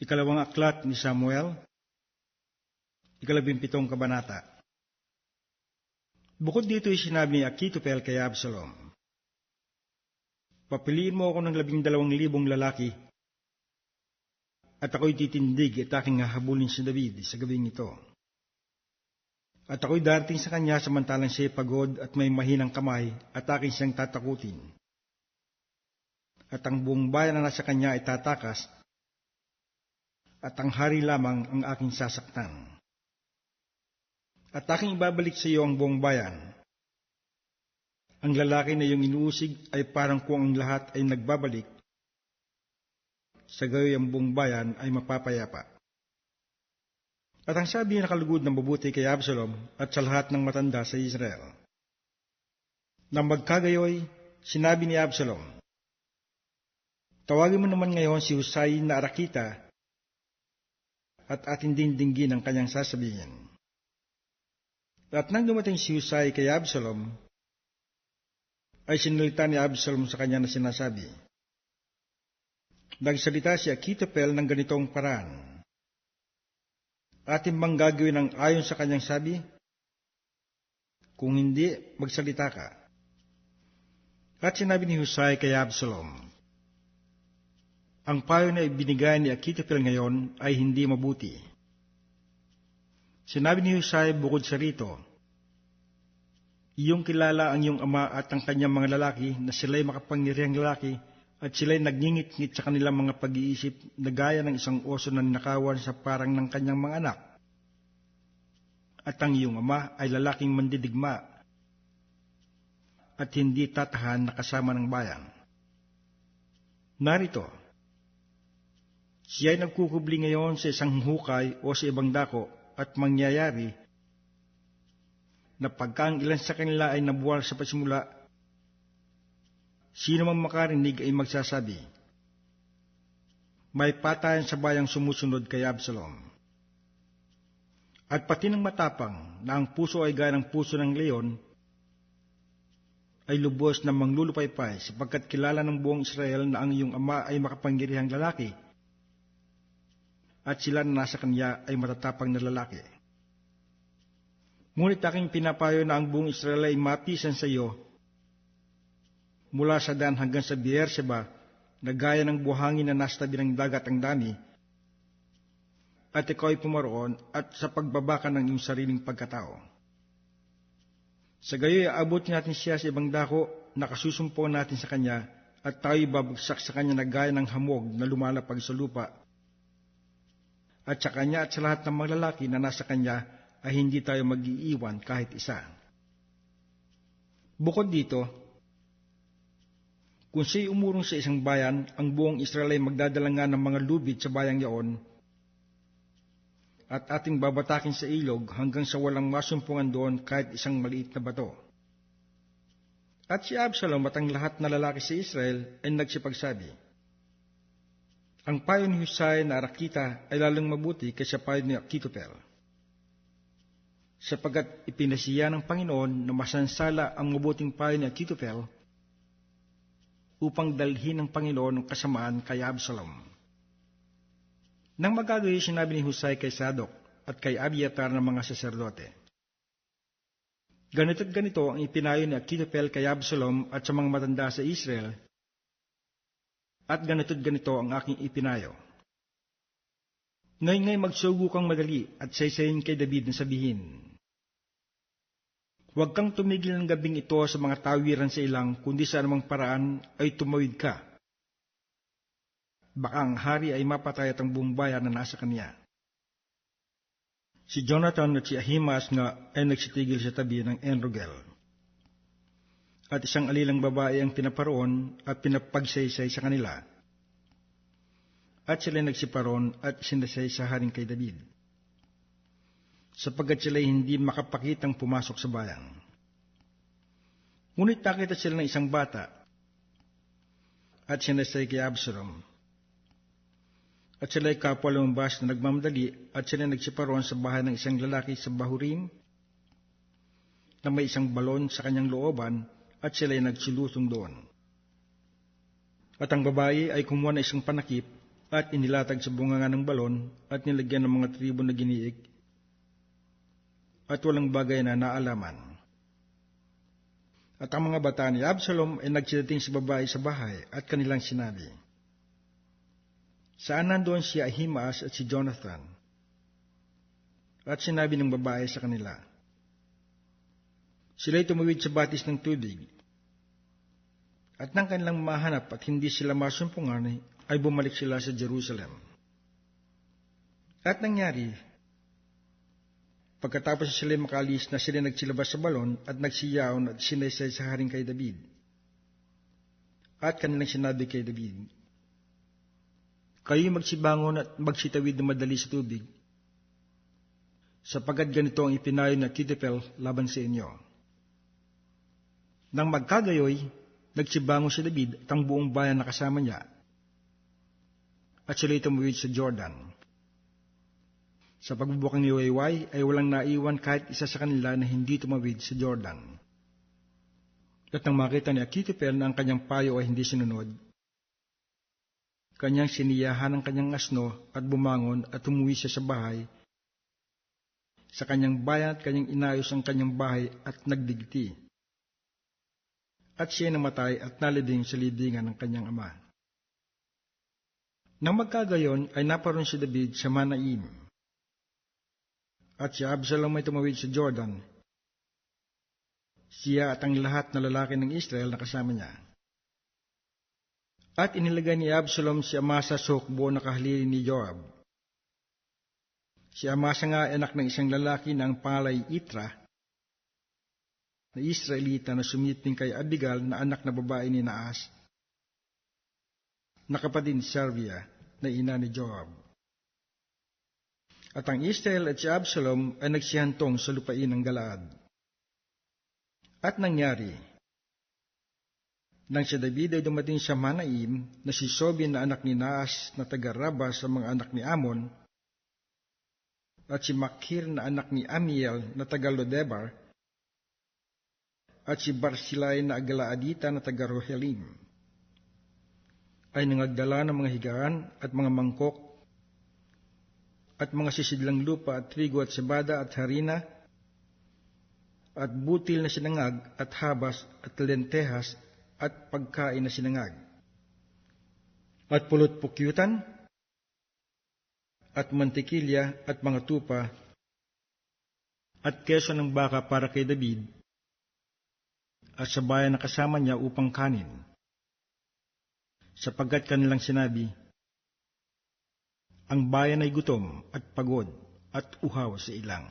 Ikalawang aklat ni Samuel, ikalabimpitong kabanata. Bukod dito ay sinabi ni Akitopel kay Absalom, Papiliin mo ako ng labing dalawang libong lalaki at ako'y titindig at aking hahabulin si David sa gabing ito. At ako'y darating sa kanya samantalang siya'y pagod at may mahinang kamay at aking siyang tatakutin. At ang buong bayan na nasa kanya ay tatakas at ang hari lamang ang aking sasaktan. At aking ibabalik sa iyo ang buong bayan. Ang lalaki na iyong inuusig ay parang kung ang lahat ay nagbabalik, sa gayoy ang buong bayan ay mapapayapa. At ang sabi na kalugod ng mabuti kay Absalom at sa lahat ng matanda sa Israel. Nang magkagayoy, sinabi ni Absalom, Tawagin mo naman ngayon si Husay na Arakita at atin din dinggin ang kanyang sasabihin. At nang dumating si Husay kay Absalom, ay sinulita ni Absalom sa kanya na sinasabi, Nagsalita si Akitopel ng ganitong paraan. Atin bang gagawin ang ayon sa kanyang sabi? Kung hindi, magsalita ka. At sinabi ni Husay kay Absalom, Ang payo na ibinigay ni Akitopel ngayon ay hindi mabuti. Sinabi ni Husay bukod sa rito, Iyong kilala ang iyong ama at ang kanyang mga lalaki na sila'y makapangyarihang lalaki at sila'y nagngingit-ngit sa kanilang mga pag-iisip na gaya ng isang oso na ninakawan sa parang ng kanyang mga anak. At ang iyong ama ay lalaking mandidigma at hindi tatahan na kasama ng bayan. Narito, siya ay nagkukubli ngayon sa isang hukay o sa ibang dako at mangyayari na pagka ang ilan sa kanila ay nabuwal sa pasimula, sino man makarinig ay magsasabi, may patayan sa bayang sumusunod kay Absalom. At pati ng matapang na ang puso ay gaya ng puso ng leon, ay lubos na manglulupaypay sapagkat kilala ng buong Israel na ang iyong ama ay makapangyarihang lalaki at sila na nasa kanya ay matatapang na lalaki. Ngunit aking pinapayo na ang buong Israel ay mapisan sa iyo mula sa Dan hanggang sa Beersheba na gaya ng buhangin na nasa tabi ng dagat ang dami at ikaw ay pumaroon at sa pagbabaka ng iyong sariling pagkatao. Sa gayoy, aabot natin siya sa ibang dako, nakasusumpo natin sa kanya, at tayo'y babagsak sa kanya na gaya ng hamog na lumalapag sa lupa. At sa kanya at sa lahat ng mga lalaki na nasa kanya, ay hindi tayo mag-iiwan kahit isa. Bukod dito, kung siya'y umurong sa isang bayan, ang buong Israel ay magdadala nga ng mga lubid sa bayang yaon, at ating babatakin sa ilog hanggang sa walang masumpungan doon kahit isang maliit na bato. At si Absalom at ang lahat na lalaki sa Israel ay nagsipagsabi, Ang payo ni Husay na Arakita ay lalong mabuti kaysa payo ni Akitopel sapagat ipinasiya ng Panginoon na masansala ang mabuting payo ni Akitopel upang dalhin ng Panginoon ang kasamaan kay Absalom. Nang magagawa sinabi ni Husay kay Sadok at kay Abiatar ng mga saserdote. Ganito't ganito ang ipinayo ni Akitopel kay Absalom at sa mga matanda sa Israel, at ganito't ganito ang aking ipinayo. Ngayon ngay magsugo kang madali at saysayin kay David na sabihin, Huwag kang tumigil ng gabing ito sa mga tawiran sa ilang, kundi sa anumang paraan ay tumawid ka. Baka ang hari ay mapatay at ang buong bayan na nasa kanya. Si Jonathan at si Ahimas nga ay nagsitigil sa tabi ng Enrogel. At isang alilang babae ang pinaparoon at pinapagsaysay sa kanila. At sila nagsiparon at sinasay sa haring kay David sapagkat sila hindi makapakitang pumasok sa bayan. Ngunit nakita sila ng isang bata at sinasay kay Absalom. At sila ay kapwa lumabas na nagmamadali at sila nagsiparoon sa bahay ng isang lalaki sa Bahurim na may isang balon sa kanyang looban at sila ay nagsilusong doon. At ang babae ay kumuha ng isang panakip at inilatag sa bunganga ng balon at nilagyan ng mga tribo na giniik at walang bagay na naalaman. At ang mga bata ni Absalom ay nagsidating sa babae sa bahay at kanilang sinabi, Saan nandoon si Ahimaas at si Jonathan? At sinabi ng babae sa kanila, Sila'y tumawid sa batis ng tubig. At nang kanilang mahanap at hindi sila masumpungan, ay bumalik sila sa Jerusalem. At nangyari, pagkatapos sila makalis na sila nagsilabas sa balon at nagsiyaon at sinaysay sa haring kay David. At kanilang sinabi kay David, Kayo magsibangon at magsitawid na madali sa tubig, sapagkat ganito ang ipinayo na Kitipel laban sa inyo. Nang magkagayoy, nagsibango si David at ang buong bayan na kasama niya, at sila'y tumawid sa Jordan. Sa pagbubukang ni Wayway ay walang naiwan kahit isa sa kanila na hindi tumawid sa Jordan. At nang makita ni Akitipel na ang kanyang payo ay hindi sinunod, kanyang siniyahan ang kanyang asno at bumangon at umuwi siya sa bahay sa kanyang bayan at kanyang inayos ang kanyang bahay at nagdigti. At siya namatay at nalibing sa libingan ng kanyang ama. Nang magkagayon ay naparoon si David sa Manaim. At si Absalom ay tumawid sa Jordan. Siya at ang lahat na lalaki ng Israel na kasama niya. At inilagay ni Absalom si Amasa sa hukbo na kahalili ni Joab. Si Amasa nga anak ng isang lalaki na ang pangalay Itra, na Israelita na sumiping kay Abigal na anak na babae ni Naas, na kapatid ni Servia na ina ni Joab. At ang Israel at si Absalom ay nagsihantong sa lupain ng Galaad. At nangyari, nang si David ay dumating sa Manaim na si Sobin na anak ni Naas na taga-Raba sa mga anak ni Amon, at si Makir na anak ni Amiel na taga-Lodebar, at si Barsilay na Agalaadita na taga-Rohelim, ay nangagdala ng mga higaan at mga mangkok at mga sisidlang lupa at trigo at sebada at harina at butil na sinangag at habas at lentehas at pagkain na sinangag. At pulot pukyutan at mantikilya at mga tupa at keso ng baka para kay David at sa bayan na kasama niya upang kanin sapagkat kanilang sinabi, ang bayan ay gutom at pagod at uhaw sa ilang.